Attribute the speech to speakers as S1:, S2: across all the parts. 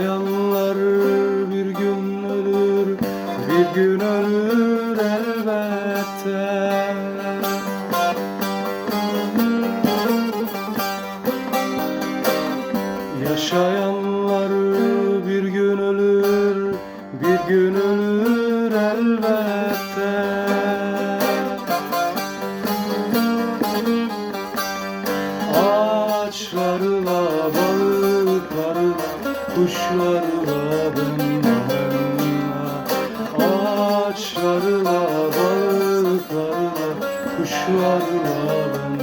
S1: Yaşayanlar bir gün ölür, bir gün ölür elbette. Yaşayanlar bir gün ölür, bir gün ölür elbette. Ağaçlarla, balıklarla, kuşlarla benimle Ağaçlarla, balıklarla, kuşlarla benimle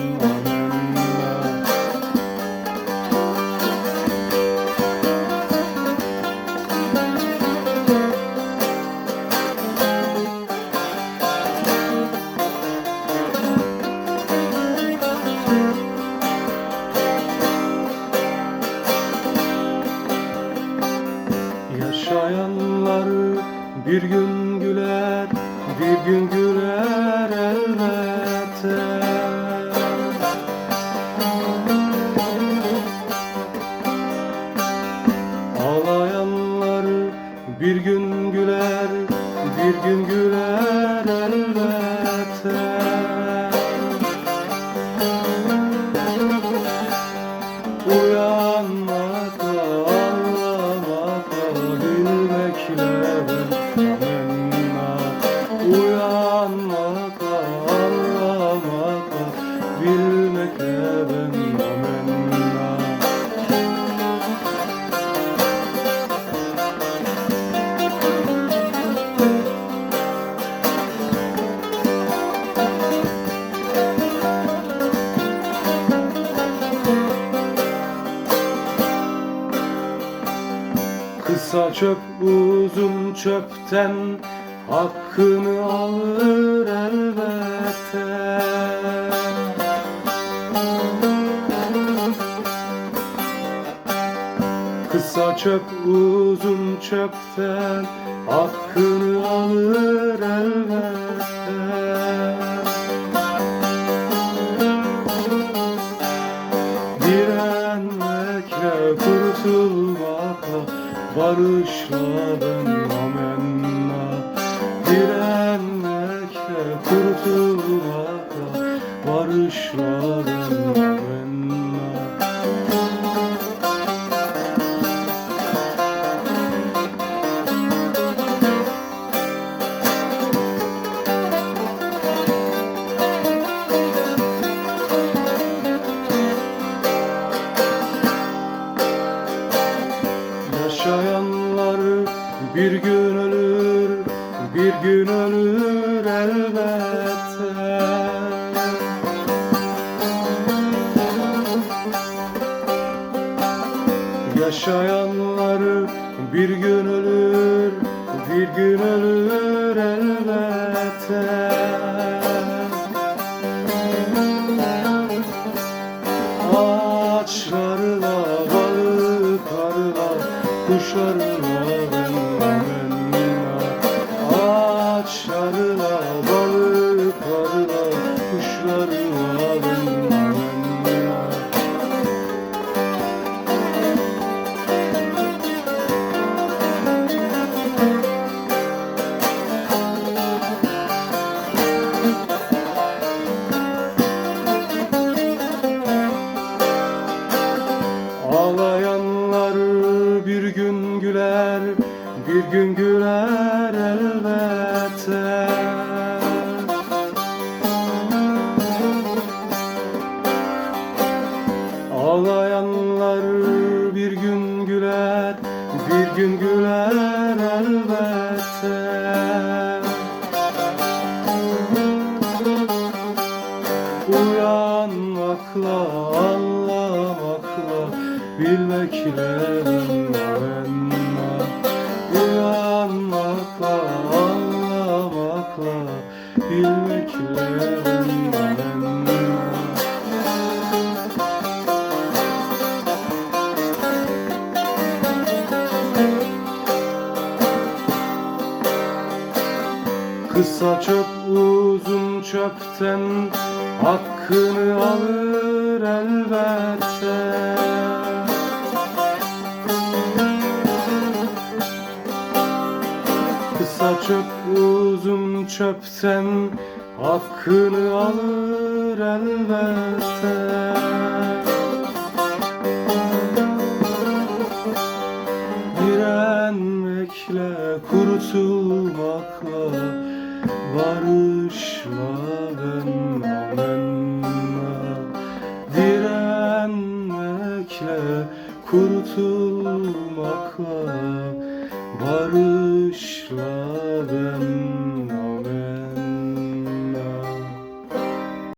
S1: bir gün güler, bir gün güler elbette. Ağlayanlar bir gün güler, bir gün güler elbette. Kısa çöp uzun çöpten hakkını alır elbette. Kısa çöp uzun çöpten hakkını alır elbette. Direnmekle kurtulmakla barışla ben amenna Direnmekle kurtulmakla barışla ben amenna bir gün ölür, bir gün ölür elbette. Yaşayanlar bir gün ölür, bir gün ölür elbette. Ağaçlarla, balıklarla, kuşlarla Ağaçlarla, balıklarla, kuşlarla benimle Ağlayanlar bir gün güler, bir gün güler Uyanmakla, anlamakla, bilmekle amenna. Uyanmakla, anlamakla, bilmekle amenna. Kısa çöp uzun çöpten hakkını alır elbette. Kısa çöp uzun çöpten hakkını alır elbette. Direnmekle kurtulmakla Barışla ben amenna Direnmekle, kurtulmakla Barışla ben